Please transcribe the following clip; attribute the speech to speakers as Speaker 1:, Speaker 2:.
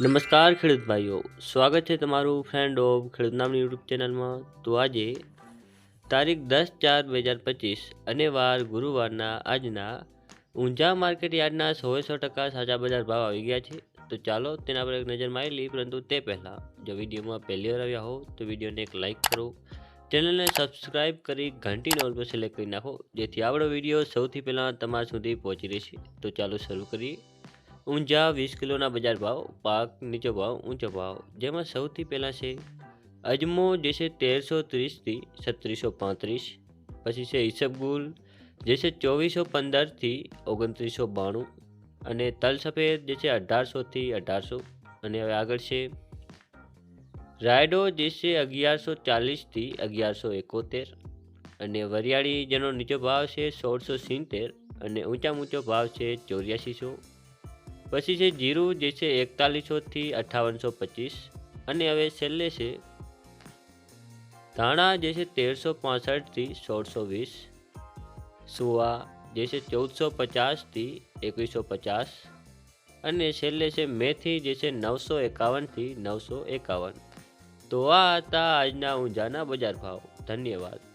Speaker 1: નમસ્કાર ખેડૂત ભાઈઓ. સ્વાગત છે તમારું ફ્રેન્ડ ઓફ ખેડૂત નામની યુટ્યુબ ચેનલમાં. તો આજે તારીખ દસ ચાર બે હજાર પચીસ અને વાર ગુરુવારના આજના ઊંઝા માર્કેટ યાર્ડના સો સો ટકા સાચા બજાર ભાવ આવી ગયા છે. તો ચાલો તેના પર એક નજર મારી લઈએ. પરંતુ તે પહેલાં જો વિડીયોમાં પહેલી વાર આવ્યા હો, તો વિડીયોને એક લાઇક કરો. ચેનલને સબસ્ક્રાઇબ કરી ઘંટી નોલ પર સિલેક્ટ કરી નાખો, જેથી આપણો વીડિયો સૌથી પહેલાં તમારા સુધી પહોંચી રહેશે. તો ચાલો શરૂ કરીએ. ઊંઝા વીસ કિલોના બજાર ભાવ, પાક નીચો ભાવ, ઊંચો ભાવ. જેમાં સૌથી પહેલાં છે અજમો, જે છે તેરસો ત્રીસથી છત્રીસો પાંત્રીસ. પછી છે ઈસબગુલ, જે છે ચોવીસો પંદરથી ઓગણત્રીસો બાણું. અને તલ સફેદ, જે છે અઢારસોથી અઢારસો. અને હવે આગળ છે રાયડો, જે છે અગિયારસો ચાલીસથી અગિયારસો એકોતેર. અને વરિયાળી જેનો નીચો ભાવ છે સોળસો સિત્તેર. અને ઊંચા ઊંચો ભાવ છે ચોર્યાસીસો. પછી છે જીરું, જે છે એકતાલીસોથી અઠ્ઠાવનસો પચીસ. અને હવે છેલ્લે છે ધાણા, જે છે તેરસો પાસઠથી સોળસો વીસ. સુવા, જે છે ચૌદસો પચાસથી એકવીસો પચાસ. અને છેલ્લે છે મેથી, જે છે નવસો એકાવનથી નવસો એકાવન. તો આ હતા આજના ઊંઝાના બજાર ભાવ. ધન્યવાદ.